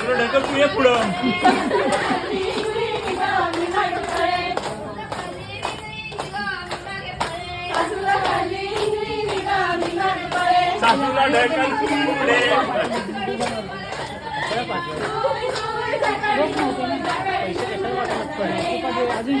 आपलं ढकल तू ये पुढं. सासूला ढकल तू पुढे अजून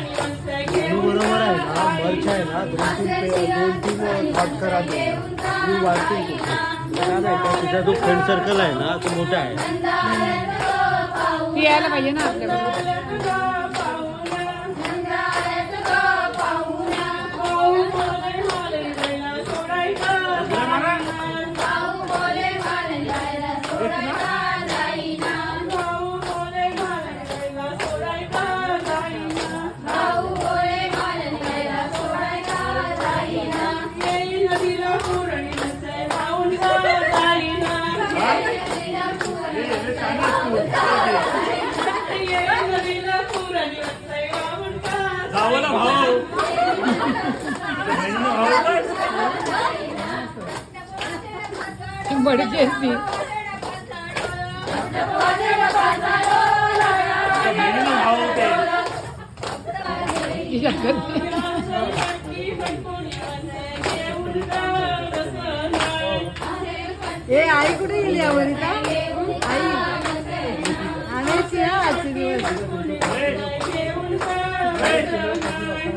बरोबर आहे ना मर्च आहे ना दोन तीन दोन तीन हॉट करा मी तुझा जो फ्रेंड सर्कल आहे ना तो मोठा आहे यायला पाहिजे ना आपल्याकडे. जावं ना भाऊ. बडीची असती ए आई कुठे गेली आवरिता आई. आणायची ना आजचे दिवस. Thank you.